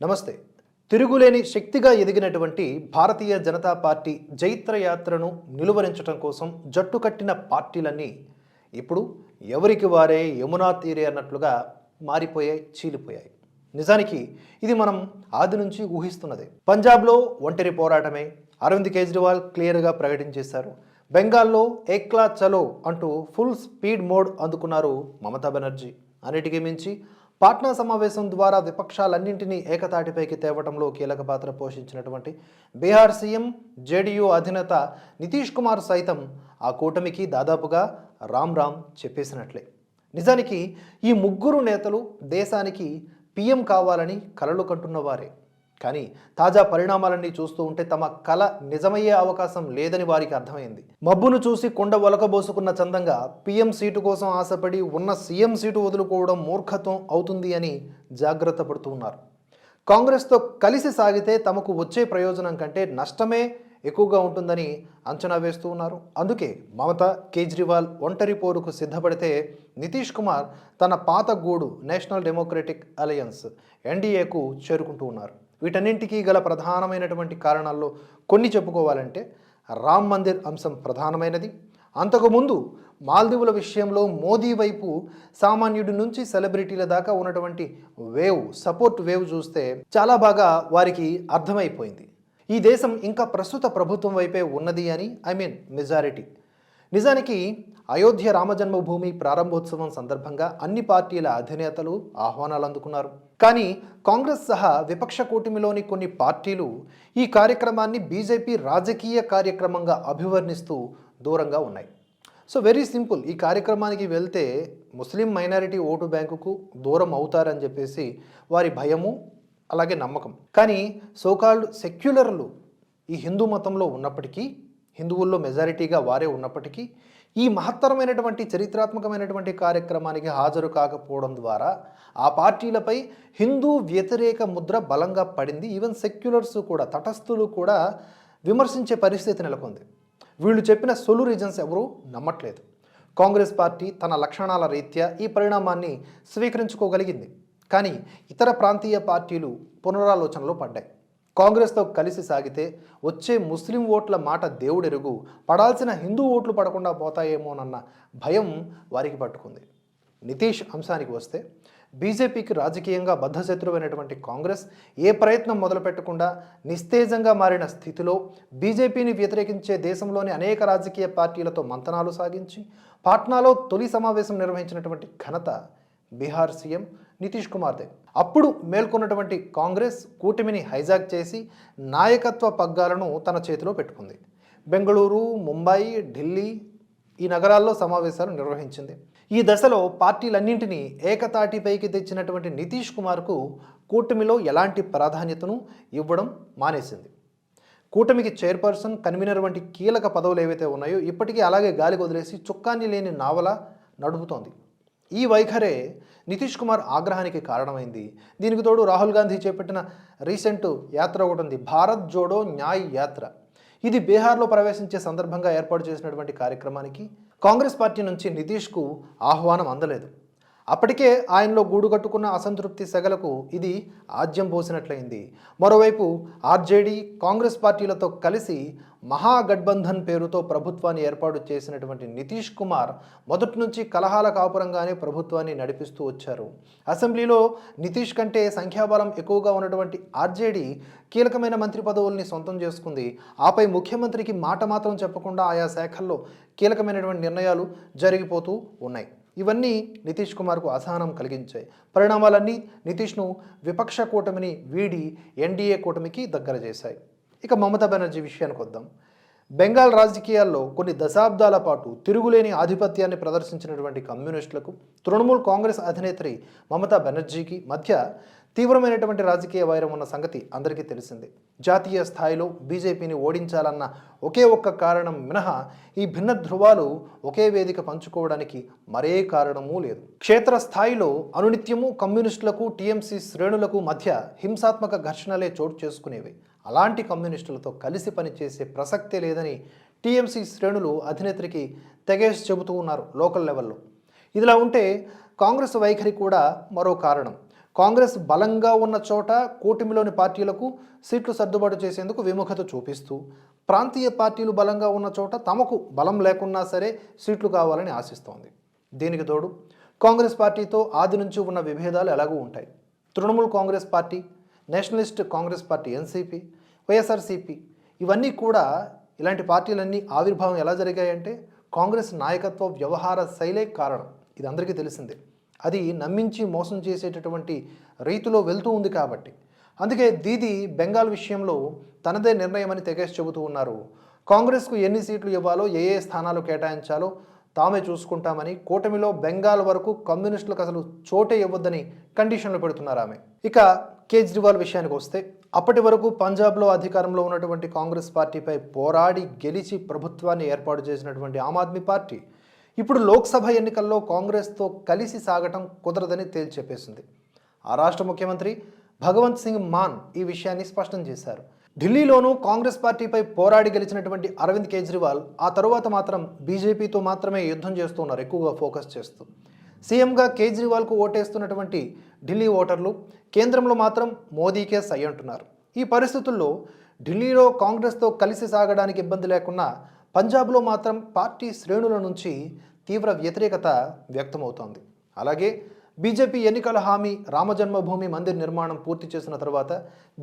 నమస్తే. తిరుగులేని శక్తిగా ఎదిగినటువంటి భారతీయ జనతా పార్టీ జైత్ర యాత్రను నిలువరించడం కోసం జట్టు కట్టిన పార్టీలన్నీ ఇప్పుడు ఎవరికి వారే యమునా తీరే అన్నట్లుగా మారిపోయాయి చీలిపోయాయి. నిజానికి ఇది మనం ఆది నుంచి ఊహిస్తున్నదే. పంజాబ్లో ఒంటరి పోరాటమే అరవింద్ కేజ్రీవాల్ క్లియర్గా ప్రకటించేశారు. బెంగాల్లో ఏక్లా చలో అంటూ ఫుల్ స్పీడ్ మోడ్ అందుకున్నారు మమతా బెనర్జీ. అన్నిటికీ మించి పాట్నా సమావేశం ద్వారా విపక్షాలన్నింటినీ ఏకతాటిపైకి తేవడంలో కీలక పాత్ర పోషించినటువంటి బీహార్ సీఎం జేడీయూ అధినేత నితీష్ కుమార్ సైతం ఆ కూటమికి దాదాపుగా రామ్ రామ్ చెప్పేసినట్లే. నిజానికి ఈ ముగ్గురు నేతలు దేశానికి పీఎం కావాలని కలలు కంటున్నవారే. కానీ తాజా పరిణామాలన్నీ చూస్తూ ఉంటే తమ కల నిజమయ్యే అవకాశం లేదని వారికి అర్థమైంది. మబ్బును చూసి కొండ ఒలకబోసుకున్న చందంగా పీఎం సీటు కోసం ఆశపడి ఉన్న సీఎం సీటు వదులుకోవడం మూర్ఖత్వం అవుతుంది అని జాగ్రత్త పడుతూ ఉన్నారు. కాంగ్రెస్తో కలిసి సాగితే తమకు వచ్చే ప్రయోజనం కంటే నష్టమే ఎక్కువగా ఉంటుందని అంచనా వేస్తూ ఉన్నారు. అందుకే మమత కేజ్రీవాల్ ఒంటరి పోరుకు సిద్ధపడితే నితీష్ కుమార్ తన పాత గూడు నేషనల్ డెమోక్రటిక్ అలయన్స్ ఎన్డీఏకు చేరుకుంటూ ఉన్నారు. వీటన్నింటికీ గల ప్రధానమైనటువంటి కారణాల్లో కొన్ని చెప్పుకోవాలంటే రామ్ మందిర్ అంశం ప్రధానమైనది. అంతకుముందు మాల్దీవుల విషయంలో మోదీ వైపు సామాన్యుడి నుంచి సెలబ్రిటీల దాకా ఉన్నటువంటి వేవ్ సపోర్ట్ వేవ్ చూస్తే చాలా బాగా వారికి అర్థమైపోయింది. ఈ దేశం ఇంకా ప్రస్తుత ప్రభుత్వం వైపే ఉన్నది అని ఐ మీన్ మెజారిటీ. నిజానికి అయోధ్య రామజన్మభూమి ప్రారంభోత్సవం సందర్భంగా అన్ని పార్టీల అధినేతలు ఆహ్వానాలు అందుకున్నారు. కానీ కాంగ్రెస్ సహా విపక్ష కూటమిలోని కొన్ని పార్టీలు ఈ కార్యక్రమాన్ని బీజేపీ రాజకీయ కార్యక్రమంగా అభివర్ణిస్తూ దూరంగా ఉన్నాయి. సో వెరీ సింపుల్ ఈ కార్యక్రమానికి వెళ్తే ముస్లిం మైనారిటీ ఓటు బ్యాంకుకు దూరం అవుతారని చెప్పేసి వారి భయము అలాగే నమ్మకం. కానీ సోకాల్డ్ సెక్యులర్లు ఈ హిందూ మతంలో ఉన్నప్పటికీ హిందువుల్లో మెజారిటీగా వారే ఉన్నప్పటికీ ఈ మహత్తరమైనటువంటి చరిత్రాత్మకమైనటువంటి కార్యక్రమానికి హాజరు కాకపోవడం ద్వారా ఆ పార్టీలపై హిందూ వ్యతిరేక ముద్ర బలంగా పడింది. ఈవెన్ సెక్యులర్స్ కూడా తటస్థులు కూడా విమర్శించే పరిస్థితి నెలకొంది. వీళ్ళు చెప్పిన సొలు రీజన్స్ ఎవరూ నమ్మట్లేదు. కాంగ్రెస్ పార్టీ తన లక్షణాల రీత్యా ఈ పరిణామాన్ని స్వీకరించుకోగలిగింది. కానీ ఇతర ప్రాంతీయ పార్టీలు పునరాలోచనలో పడ్డాయి. కాంగ్రెస్తో కలిసి సాగితే వచ్చే ముస్లిం ఓట్ల మాట దేవుడెరుగు పడాల్సిన హిందూ ఓట్లు పడకుండా పోతాయేమోనన్న భయం వారికి పట్టుకుంది. నితీష్ అంశానికి వస్తే బీజేపీకి రాజకీయంగా బద్ధశత్రువైనటువంటి కాంగ్రెస్ ఏ ప్రయత్నం మొదలుపెట్టకుండా నిస్తేజంగా మారిన స్థితిలో బీజేపీని వ్యతిరేకించే దేశంలోని అనేక రాజకీయ పార్టీలతో మంతనాలు సాగించి పాట్నాలో తొలి సమావేశం నిర్వహించినటువంటి ఘనత బీహార్ సీఎం నితీష్ కుమార్దే అప్పుడు మేల్కొన్నటువంటి కాంగ్రెస్ కూటమిని హైజాక్ చేసి నాయకత్వ పగ్గాలను తన చేతిలో పెట్టుకుంది. బెంగళూరు ముంబై ఢిల్లీ ఈ నగరాల్లో సమావేశాలు నిర్వహించింది. ఈ దశలో పార్టీలన్నింటినీ ఏకతాటిపైకి తెచ్చినటువంటి నితీష్ కుమార్కు కూటమిలో ఎలాంటి ప్రాధాన్యతను ఇవ్వడం మానేసింది. కూటమికి చైర్పర్సన్ కన్వీనర్ వంటి కీలక పదవులు ఏవైతే ఉన్నాయో ఇప్పటికీ అలాగే గాలికి వదిలేసి చుక్కాన్ని లేని నావల నడుపుతోంది. ఈ వైఖరే నితీష్ కుమార్ ఆగ్రహానికి కారణమైంది. దీనికి తోడు రాహుల్ గాంధీ చేపట్టిన రీసెంట్ యాత్ర ఒకటి ఉంది. భారత్ జోడో న్యాయ్ యాత్ర. ఇది బీహార్లో ప్రవేశించే సందర్భంగా ఏర్పాటు చేసినటువంటి కార్యక్రమానికి కాంగ్రెస్ పార్టీ నుంచి నితీష్కు ఆహ్వానం అందలేదు. అప్పటికే ఆయనలో గూడు కట్టుకున్న అసంతృప్తి సెగలకు ఇది ఆజ్యం పోసినట్లయింది. మరోవైపు ఆర్జేడీ కాంగ్రెస్ పార్టీలతో కలిసి మహాగఠబంధన్ పేరుతో ప్రభుత్వాన్ని ఏర్పాటు చేసినటువంటి నితీష్ కుమార్ మొదటి నుంచి కలహాల కాపురంగానే ప్రభుత్వాన్ని నడిపిస్తూ వచ్చారు. అసెంబ్లీలో నితీష్ కంటే సంఖ్యాబలం ఎక్కువగా ఉన్నటువంటి ఆర్జేడీ కీలకమైన మంత్రి పదవుల్ని సొంతం చేసుకుంది. ఆపై ముఖ్యమంత్రికి మాట మాత్రం చెప్పకుండా ఆయా శాఖల్లో కీలకమైనటువంటి నిర్ణయాలు జరిగిపోతూ ఉన్నాయి. ఇవన్నీ నితీష్ కుమార్కు అసహనం కలిగించాయి. పరిణామాలన్నీ నితీష్ను విపక్ష కూటమిని వీడి ఎన్డీఏ కూటమికి దగ్గర చేశాయి. ఇక మమతా బెనర్జీ విషయానికి వద్దాం. బెంగాల్ రాజకీయాల్లో కొన్ని దశాబ్దాల పాటు తిరుగులేని ఆధిపత్యాన్ని ప్రదర్శించినటువంటి కమ్యూనిస్టులకు తృణమూల్ కాంగ్రెస్ అధినేత్రి మమతా బెనర్జీకి మధ్య తీవ్రమైనటువంటి రాజకీయ వైరం ఉన్న సంగతి అందరికీ తెలిసిందే. జాతీయ స్థాయిలో బీజేపీని ఓడించాలన్న ఒకే ఒక్క కారణం మినహా ఈ భిన్న ధృవాలు ఒకే వేదిక పంచుకోవడానికి మరే కారణమూ లేదు. క్షేత్రస్థాయిలో అనునిత్యము కమ్యూనిస్టులకు టీఎంసీ శ్రేణులకు మధ్య హింసాత్మక ఘర్షణలే చోటు చేసుకునేవి. అలాంటి కమ్యూనిస్టులతో కలిసి పనిచేసే ప్రసక్తే లేదని టీఎంసీ శ్రేణులు అధినేత్రికి తెగేసి చెబుతూ ఉన్నారు లోకల్ లెవెల్లో. ఇదిలా ఉంటే కాంగ్రెస్ వైఖరి కూడా మరో కారణం. కాంగ్రెస్ బలంగా ఉన్న చోట కూటమిలోని పార్టీలకు సీట్లు సర్దుబాటు చేసేందుకు విముఖత చూపిస్తూ ప్రాంతీయ పార్టీలు బలంగా ఉన్న చోట తమకు బలం లేకున్నా సరే సీట్లు కావాలని ఆశిస్తోంది. దీనికి తోడు కాంగ్రెస్ పార్టీతో ఆది నుంచి ఉన్న విభేదాలు ఎలాగూ ఉంటాయి. Trinamool Congress party nationalist Congress party NCP YSRCP. ఇవన్నీ కూడా ఇలాంటి పార్టీలన్నీ ఆవిర్భావం ఎలా జరిగాయంటే కాంగ్రెస్ నాయకత్వ వ్యవహార శైలే కారణం. ఇది అందరికీ తెలిసిందే. అది నమ్మించి మోసం చేసేటటువంటి రీతిలో వెళ్తూ ఉంది కాబట్టి. అందుకే దీది బెంగాల్ విషయంలో తనదే నిర్ణయం అని తెగేసి చెబుతూ ఉన్నారు. కాంగ్రెస్కు ఎన్ని సీట్లు ఇవ్వాలో ఏ ఏ స్థానాలు కేటాయించాలో తామే చూసుకుంటామని కూటమిలో బెంగాల్ వరకు కమ్యూనిస్టులకు అసలు చోటే ఇవ్వద్దని కండిషన్లు పెడుతున్నారు ఆమె. ఇక కేజ్రీవాల్ విషయానికి వస్తే అప్పటి వరకు పంజాబ్లో అధికారంలో ఉన్నటువంటి కాంగ్రెస్ పార్టీపై పోరాడి గెలిచి ప్రభుత్వాన్ని ఏర్పాటు చేసినటువంటి ఆమ్ ఆద్మీ పార్టీ ఇప్పుడు లోక్సభ ఎన్నికల్లో కాంగ్రెస్తో కలిసి సాగటం కుదరదని తేల్చెప్పేసింది ఆ రాష్ట్ర ముఖ్యమంత్రి భగవంత్ సింగ్ మాన్ ఈ విషయాన్ని స్పష్టం చేశారు. ఢిల్లీలోనూ కాంగ్రెస్ పార్టీపై పోరాడి గెలిచినటువంటి అరవింద్ కేజ్రీవాల్ ఆ తరువాత మాత్రం బీజేపీతో మాత్రమే యుద్ధం చేస్తున్నారు ఎక్కువగా ఫోకస్ చేస్తూ. సీఎంగా కేజ్రీవాల్కు ఓటేస్తున్నటువంటి ఢిల్లీ ఓటర్లు కేంద్రంలో మాత్రం మోదీకే సై అంటున్నారు. ఈ పరిస్థితుల్లో ఢిల్లీలో కాంగ్రెస్తో కలిసి సాగడానికి ఇబ్బంది లేకున్నా పంజాబ్లో మాత్రం పార్టీ శ్రేణుల నుంచి తీవ్ర వ్యతిరేకత వ్యక్తమవుతోంది. అలాగే బీజేపీ ఎన్నికల హామీ రామజన్మభూమి మందిర్ నిర్మాణం పూర్తి చేసిన తర్వాత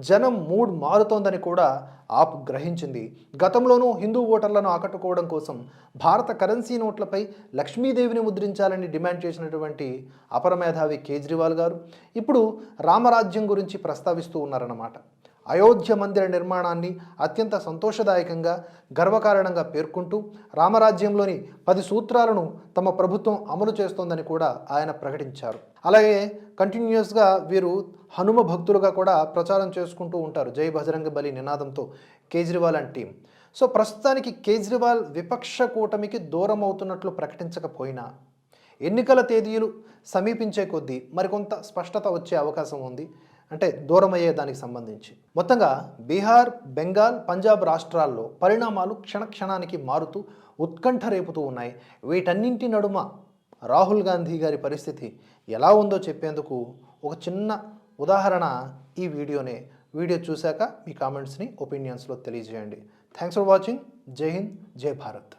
జనం మూడ్ మారుతోందని కూడా ఆప్ గ్రహించింది. గతంలోనూ హిందూ ఓటర్లను ఆకట్టుకోవడం కోసం భారత కరెన్సీ నోట్లపై లక్ష్మీదేవిని ముద్రించాలని డిమాండ్ చేసినటువంటి అపరమేధావి కేజ్రీవాల్ గారు ఇప్పుడు రామరాజ్యం గురించి ప్రస్తావిస్తూ ఉన్నారన్నమాట. అయోధ్య మందిర నిర్మాణాన్ని అత్యంత సంతోషదాయకంగా గర్వకారణంగా పేర్కొంటూ రామరాజ్యంలోని పది సూత్రాలను తమ ప్రభుత్వం అమలు చేస్తోందని కూడా ఆయన ప్రకటించారు. అలాగే కంటిన్యూస్గా వీరు హనుమ భక్తులుగా కూడా ప్రచారం చేసుకుంటూ ఉంటారు. జై బజరంగ బలి నినాదంతో కేజ్రీవాల్ అండ్ టీం సో ప్రస్తుతానికి కేజ్రీవాల్ విపక్ష కూటమికి దూరం అవుతున్నట్లు ప్రకటించకపోయినా ఎన్నికల తేదీలు సమీపించే కొద్దీ మరికొంత స్పష్టత వచ్చే అవకాశం ఉంది. అంటే దూరమయ్యే దానికి సంబంధించి. మొత్తంగా బీహార్ బెంగాల్ పంజాబ్ రాష్ట్రాల్లో పరిణామాలు క్షణక్షణానికి మారుతూ ఉత్కంఠ రేపుతూ ఉన్నాయి. వీటన్నింటి నడుమ రాహుల్ గాంధీ గారి పరిస్థితి ఎలా ఉందో చెప్పేందుకు ఒక చిన్న ఉదాహరణ ఈ వీడియోనే. వీడియో చూశాక మీ కామెంట్స్ని ఒపీనియన్స్లో తెలియజేయండి. Thanks for watching. Jai Hind Jai Bharat.